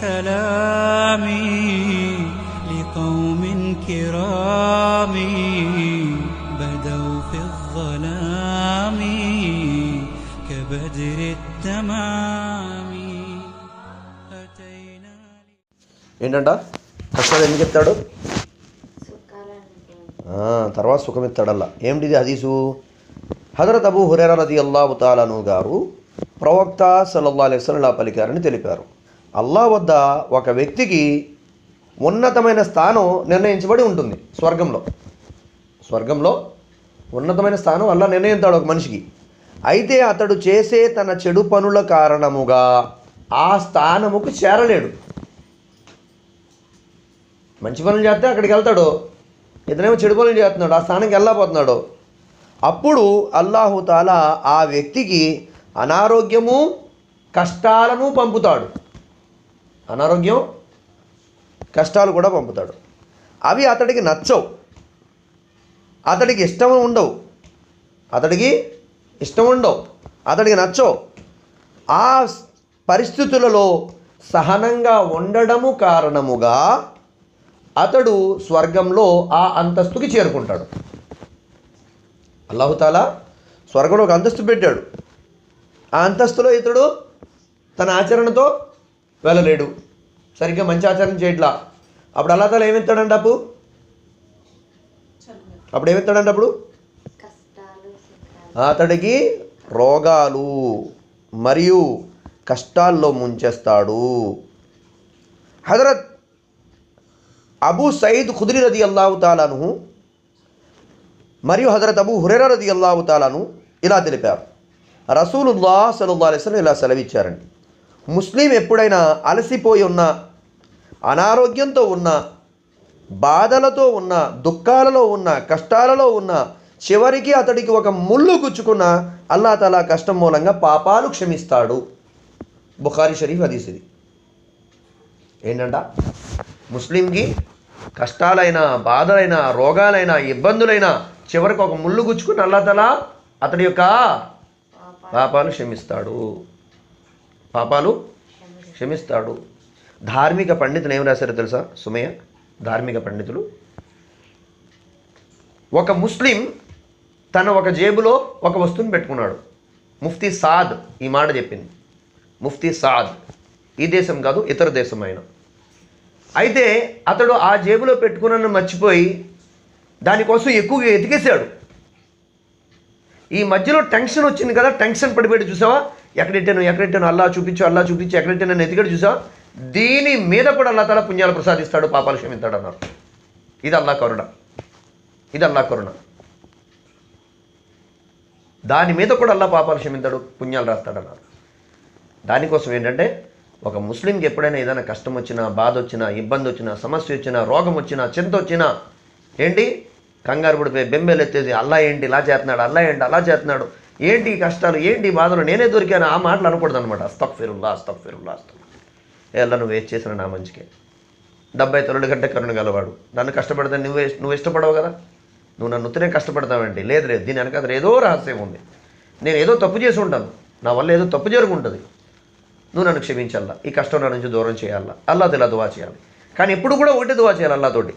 سلامي لقوم كرام بدوا في الظلام كبدر التمام أتينا ఏంటంట కష్టాలు ఎందుకు ఎత్తాడు ఆ, తర్వాత సుఖం ఎత్తాడల్లా ఏమిటిది హదీసు హజరత్ అబూ హురేరా రది అల్లాహు తాలాను గారు ప్రవక్త సల్లల్లా అలైస్లా పలికారని తెలిపారు అల్లా వద్ద ఒక వ్యక్తికి ఉన్నతమైన స్థానం నిర్ణయించబడి ఉంటుంది స్వర్గంలో. స్వర్గంలో ఉన్నతమైన స్థానం అల్లా నిర్ణయిస్తాడు ఒక మనిషికి. అయితే అతడు చేసే తన చెడు పనుల కారణముగా ఆ స్థానముకు చేరలేడు. మంచి పనులు చేస్తే అక్కడికి వెళ్తాడు. ఇతనేమో చెడు పనులు చేస్తున్నాడు. ఆ స్థానానికి వెళ్ళబోతున్నాడు. అప్పుడు అల్లాహుతాలా ఆ వ్యక్తికి అనారోగ్యము కష్టాలను పంపుతాడు. అనారోగ్యం కష్టాలు కూడా పంపుతాడు. అవి అతడికి నచ్చవు. అతడికి ఇష్టం ఉండవు. అతడికి ఇష్టం ఉండవు. అతడికి నచ్చవు. ఆ పరిస్థితులలో సహనంగా ఉండడము కారణముగా అతడు స్వర్గంలో ఆ అంతస్తుకి చేరుకుంటాడు. అల్లాహుతాలా స్వర్గంలో ఒక అంతస్తు పెట్టాడు. ఆ అంతస్తులో ఇతడు తన ఆచరణతో వెళ్ళలేడు. సరిగ్గా మంచి ఆచరణ చేయట్లా. అప్పుడు అల్లా తాలా ఏమిస్తాడంట అప్పు? అప్పుడు ఏమిస్తాడంట అప్పుడు? అతడికి రోగాలు మరియు కష్టాల్లో ముంచేస్తాడు. హజరత్ అబూ సయీద్ ఖుద్రి రది అల్లాహు తాలాను మరియు హజరత్ అబూ హురేరా రది అల్లాహు తాలాను ఇలా తెలిపారు. రసూలుల్లా సలుల్లా అలైస్లం ఇలా సెలవిచ్చారండి. ముస్లిం ఎప్పుడైనా అలసిపోయి ఉన్న అనారోగ్యంతో ఉన్న బాధలతో ఉన్న దుఃఖాలలో ఉన్న కష్టాలలో ఉన్న చివరికి అతడికి ఒక ముళ్ళు గుచ్చుకున్న అల్లా తలా కష్టం మూలంగా పాపాలు క్షమిస్తాడు. బుఖారీ షరీఫ్ హదీస్ ఇది. ఏంటంట? ముస్లింకి కష్టాలైన బాధలైన రోగాలైన ఇబ్బందులైనా చివరికి ఒక ముళ్ళు గుచ్చుకుని అల్లా తలా అతడి యొక్క పాపాలు క్షమిస్తాడు. పాపాలు క్షమిస్తాడు. ధార్మిక పండితులు ఏం రాశారో తెలుసా? సుమయ్య ధార్మిక పండితులు. ఒక ముస్లిం తన ఒక జేబులో ఒక వస్తువుని పెట్టుకున్నాడు. ముఫ్తీ సాద్ ఈ మాట చెప్పింది. ముఫ్తీ సాద్ ఈ దేశం కాదు ఇతర దేశం అయినా. అయితే అతడు ఆ జేబులో పెట్టుకున్న మర్చిపోయి దానికోసం ఎక్కువగా ఎతికేశాడు. ఈ మధ్యలో టెన్షన్ వచ్చింది కదా టెన్షన్ పడిపోయి చూసావా? ఎక్కడెట్టాను ఎక్కడెట్టాను? అల్లా చూపించు అల్లా చూపించు ఎక్కడెట్టాను ఎతికాడు చూసా? దీని మీద కూడా అల్లా తల పుణ్యాలు ప్రసాదిస్తాడు పాపాలు క్షమిస్తాడు అన్నారు. ఇది అల్లా కరుణ. ఇది అల్లా కరుణ. దాని మీద కూడా అల్లా పాపాలు క్షమించాడు పుణ్యాలు రాస్తాడన్నారు దానికోసం ఏంటంటే ఒక ముస్లింకి ఎప్పుడైనా ఏదైనా కష్టం వచ్చినా బాధ వచ్చినా ఇబ్బంది వచ్చినా సమస్య వచ్చినా రోగం వచ్చినా చింత వచ్చినా ఏంటి? కంగారు పడిపోయి బెంబేలు ఎత్తేసి అల్లా ఏంటి ఇలా చేస్తున్నాడు అల్లా ఏంటి అలా చేస్తున్నాడు. ఏంటి కష్టాలు? ఏంటి బాధలు? నేనే దొరికాను? ఆ మాటలు అనకూడదు అనమాట అస్తక్ ఫిరుల్లా అస్తక్ ఫిరుల్లా అస్తక్ ఎలా నువ్వు వేస్ట్ చేసిన నా మంచికే. డెబ్బై తొలడు గంట కరుణ గలవాడు. నన్ను కష్టపడితే నువ్వు నువ్వు ఇష్టపడవు కదా? నువ్వు నన్ను ఉత్తరే కష్టపడతావండి లేదు లేదు. దీని వెనక ఏదో రహస్యం ఉంది. నేను ఏదో తప్పు చేసి ఉంటాను. నా వల్ల ఏదో తప్పు జరుగుంటుంది. నువ్వు నన్ను క్షమించాలా ఈ కష్టం నా నుంచి దూరం చేయాలా అల్లా ఇలా దువా చేయాలి. కానీ ఎప్పుడు కూడా ఒకటి దువా చేయాలి అల్లాతోటి.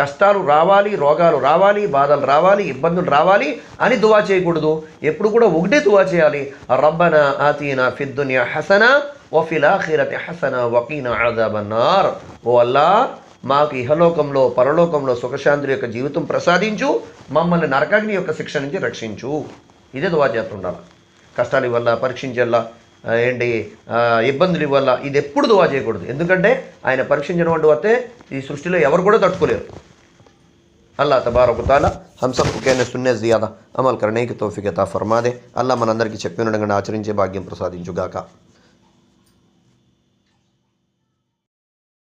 కష్టాలు రావాలి రోగాలు రావాలి బాధలు రావాలి ఇబ్బందులు రావాలి అని దువా చేయకూడదు. ఎప్పుడు కూడా ఒకటే దువా చేయాలి. రబ్బన ఆతీనా ఫిద్దునియా హసన వఫిల్ హసన వకీన ఆదాబన్నార్ ఓ అల్లా మాకు ఇహలోకంలో పరలోకంలో సుఖశాంతుల యొక్క జీవితం ప్రసాదించు. మమ్మల్ని నరకాగ్ని యొక్క శిక్ష నుంచి రక్షించు. ఇదే దువా చేస్తుండాలి. కష్టాలు ఇవ్వాల పరీక్షించేలా ఏంటి ఇబ్బందులు ఇవ్వాల ఇది ఎప్పుడు దువా చేయకూడదు. ఎందుకంటే ఆయన పరీక్షించినటువంటి వస్తే ఈ సృష్టిలో ఎవరు కూడా తట్టుకోలేరు. अल्लाह तबारक ताला हम सबको कहने सुनने ज़्यादा अमल करने की तोफ़ी अता फरमा दे अल्लाह మనందరికీ చెప్పిన ఆచరించే భాగ్యం ప్రసాదించుగాక